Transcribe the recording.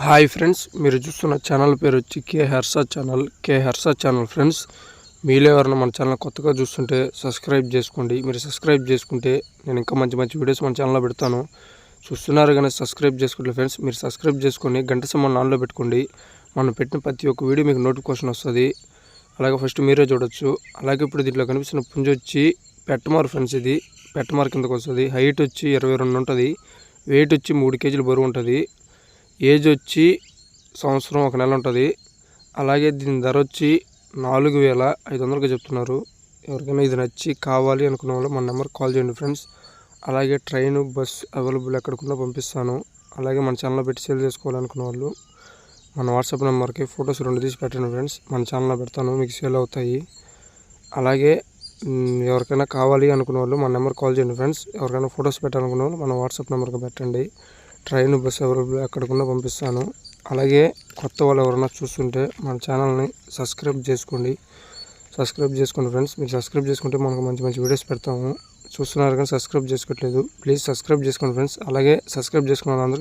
Hi friends మీరు చూస్తున్న channel పేరు వచ్చి K Harsha channel. K Harsha channel friends మీలో ఎవరైనా మన ఛానల్ కొత్తగా చూస్తుంటే సబ్స్క్రైబ్ చేసుకోండి. మీరు సబ్స్క్రైబ్ చేసుకుంటే నేను ఇంకా మంచి మంచి వీడియోస్ మన ఛానల్లో పెడతాను. చూస్తున్నారు కానీ సబ్స్క్రైబ్ చేసుకోండి ఫ్రెండ్స్ మీరు సబ్స్క్రైబ్ చేసుకొని గంట సమయం ఆన్లో పెట్టుకోండి. మనం పెట్టిన ప్రతి ఒక్క వీడియో మీకు నోటిఫికేషన్ వస్తుంది. అలాగే ఫస్ట్ మీరే చూడొచ్చు. అలాగే ఇప్పుడు దీంట్లో కనిపిస్తున్న పుంజ వచ్చి పెట్టమారు ఫ్రెండ్స్ ఇది. పెట్టమార్ కిందకు వస్తుంది. హైట్ వచ్చి ఇరవై రెండు ఉంటుంది. వెయిట్ వచ్చి మూడు కేజీలు బరువు ఉంటుంది. ఏజ్ వచ్చి సంవత్సరం ఒక నెల ఉంటుంది. అలాగే దీని ధర వచ్చి నాలుగు వేల ఐదు వందలుగా చెప్తున్నారు. ఎవరికైనా ఇది నచ్చి కావాలి అనుకున్న వాళ్ళు మన నెంబర్ కాల్ చేయండి ఫ్రెండ్స్. అలాగే ట్రైన్ బస్ అవైలబుల్ ఎక్కడికన్నా పంపిస్తాను. అలాగే మన ఛానల్లో పెట్టి సేల్ చేసుకోవాలనుకున్న వాళ్ళు మన వాట్సాప్ నెంబర్కి ఫొటోస్ రెండు తీసి పెట్టండి ఫ్రెండ్స్. మన ఛానల్లో పెడతాను మీకు సేల్ అవుతాయి. అలాగే ఎవరికైనా కావాలి అనుకున్న వాళ్ళు మన నెంబర్ కాల్ చేయండి ఫ్రెండ్స్. ఎవరికైనా ఫొటోస్ పెట్టాలనుకున్న వాళ్ళు మన వాట్సాప్ నెంబర్కి పెట్టండి. ట్రైన్ బస్ అవైలబుల్ ఎక్కడికన్నా పంపిస్తాను. అలాగే కొత్త వాళ్ళు ఎవరైనా చూస్తుంటే మన ఛానల్ని సబ్స్క్రైబ్ చేసుకోండి. సబ్స్క్రైబ్ చేసుకోండి ఫ్రెండ్స్. మీరు సబ్స్క్రైబ్ చేసుకుంటే మనకు మంచి మంచి వీడియోస్ పెడతాము. చూస్తున్నారు కానీ సబ్స్క్రైబ్ చేసుకోవట్లేదు ప్లీజ్ సబ్స్క్రైబ్ చేసుకోండి ఫ్రెండ్స్. అలాగే సబ్స్క్రైబ్ చేసుకున్న వాళ్ళందరికీ